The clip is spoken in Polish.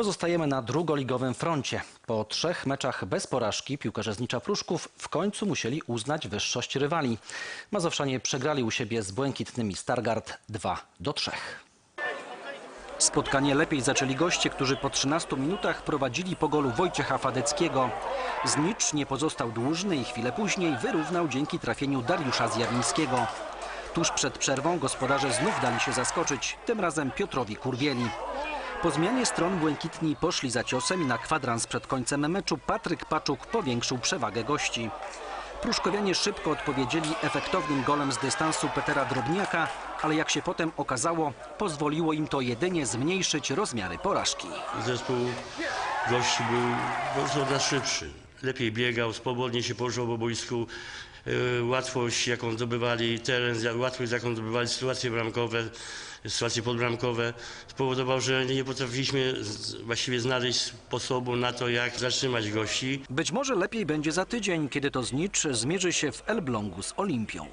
Pozostajemy na drugoligowym froncie. Po trzech meczach bez porażki piłkarze Znicza Pruszków w końcu musieli uznać wyższość rywali. Mazowszanie przegrali u siebie z błękitnymi Stargard 2 do 3. Spotkanie lepiej zaczęli goście, którzy po 13 minutach prowadzili po golu Wojciecha Fadeckiego. Znicz nie pozostał dłużny i chwilę później wyrównał dzięki trafieniu Dariusza Zjarmińskiego. Tuż przed przerwą gospodarze znów dali się zaskoczyć, tym razem Piotrowi Kurwieli. Po zmianie stron błękitni poszli za ciosem i na kwadrans przed końcem meczu Patryk Paczuk powiększył przewagę gości. Pruszkowianie szybko odpowiedzieli efektownym golem z dystansu Petera Drobniaka, ale jak się potem okazało, pozwoliło im to jedynie zmniejszyć rozmiary porażki. Zespół gości był od nas szybszy. Lepiej biegał, swobodnie się poruszał po boisku. Yy, Łatwość, jaką zdobywali teren, łatwość, jaką zdobywali sytuacje bramkowe, sytuacje podbramkowe, spowodował, że nie potrafiliśmy właściwie znaleźć sposobu na to, jak zatrzymać gości. Być może lepiej będzie za tydzień, kiedy to Znicz zmierzy się w Elblągu z Olimpią.